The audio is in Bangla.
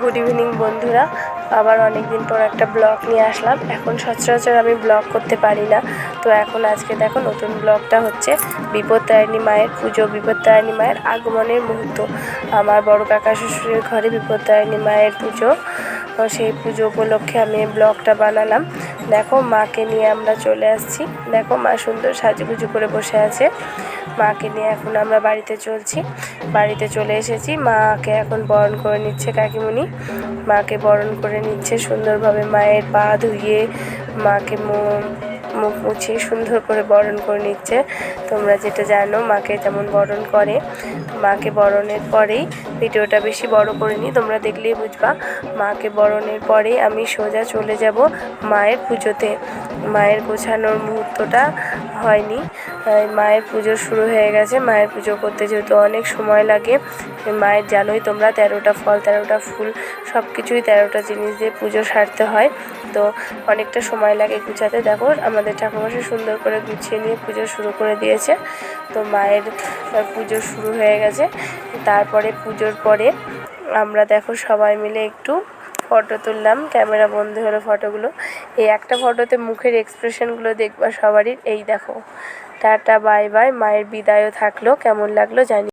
গুড ইভিনিং বন্ধুরা। আবার অনেক দিন পর একটা ব্লগ নিয়ে আসলাম। এখন সচরাচর আমি ব্লগ করতে পারি না। তো এখন আজকে দেখো নতুন ব্লগটা হচ্ছে বিপত্তারিণী মায়ের পুজো, বিপত্তারিণী মায়ের আগমনের মুহূর্ত। আমার বড় কাকা শ্বশুরের ঘরে বিপত্তারিণী মায়ের পুজো। সেই পুজো উপলক্ষে আমি ব্লগটা বানালাম। দেখো মাকে নিয়ে আমরা চলে আসছি। দেখো মা সুন্দর সাজুগুজু করে বসে আছে। মাকে নিয়ে এখন আমরা বাড়িতে চলছি। বাড়িতে চলে এসেছি। মাকে এখন বরণ করে নিচ্ছে কাকিমুনি। মাকে বরণ করে নিচ্ছে সুন্দরভাবে মায়ের পা ধুয়ে, মাকে মুখ মুছিয়ে সুন্দর করে বরণ করে নিচ্ছে। তোমরা যেটা জানো, মাকে যেমন বরণ করে, মাকে বরণের পরেই ভিডিওটা বেশি বড় করে নিই তোমরা দেখলেই বুঝবা। মাকে বরণের পরেই আমি সোজা চলে যাব মায়ের পুজোতে। মায়ের গোছানোর মুহূর্তটা হয়নি। মায়ের পুজো শুরু হয়ে গেছে। মায়ের পুজো করতে যেহেতু অনেক সময় লাগে মায়ের জানোই তোমরা, তেরোটা ফল, তেরোটা ফুল সব কিছুই তেরোটা জিনিস দিয়ে পুজো সারতে হয়। তো অনেকটা সময় লাগে গুছাতে। দেখো, আমাদের ঠাকুরমশাই সুন্দর করে গুছিয়ে নিয়ে পুজো শুরু করে দিয়েছে। তো মায়ের পুজো শুরু হয়ে গেছে। তারপরে পুজোর পরে আমরা দেখো সবাই মিলে একটু ফটো তুললাম ক্যামেরা বন্ধ হলো ফটোগুলো এই একটা ফটোতে মুখের এক্সপ্রেশনগুলো দেখবা সবারই। এই দেখো। টাটা বাই বাই মায়ের বিদায়ও থাকল। কেমন লাগল জানি